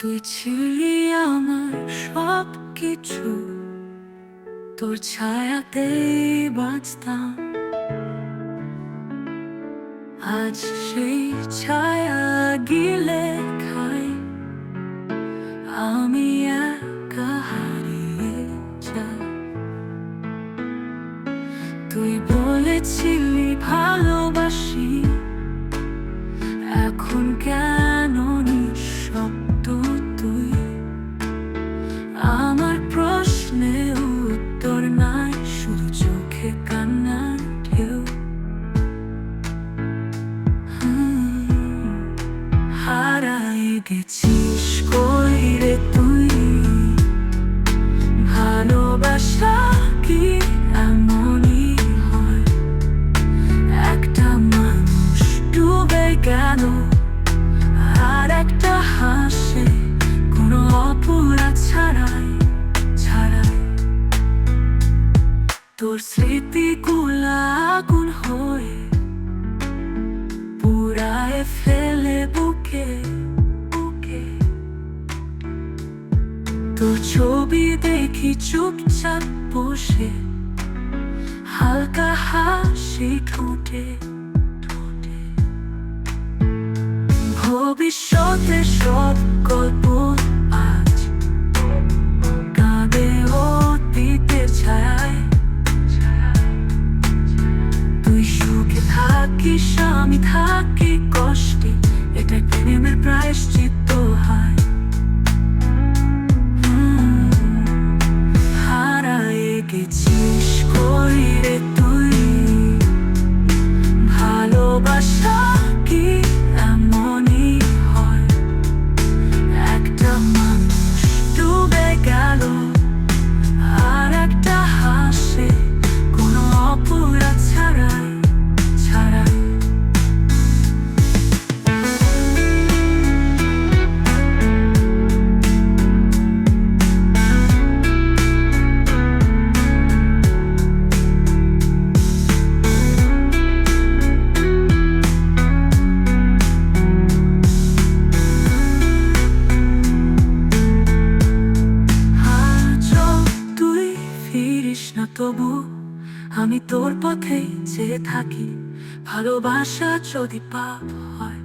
তুই ছিলি আমার সব কিছু তোর ছায়াতেই বাঁচতাম আজ সেই ছায়া গিলে খাই। আমি একা হারিয়ে যাই। তুই বলেছিলি ভালোবাসি। এখন কেন প্রশ্নে উত্তর নাই, শুধু চোখে কান্নার ঢেউ। হারাই গেছিস কই রে তুই? ভালোবাসা কি এমনই হয়? একটা ডুবে তোর স্মৃতিগুলা আগুন হয়ে পুরায় ফেলে বুকে বুকে। তোর ছবি দেখি চুপচাপ বসে, হালকা হাসি ঠোঁটে ঠোঁটে। ভবিষ্যতে সব থাকিস স্বামী থাকি কষ্টে। এটা প্রেমের প্রায়শ্চিত্ত। তবু আমি তোর পথে চেয়ে থাকি ভালোবাসা যদি পাপ হয়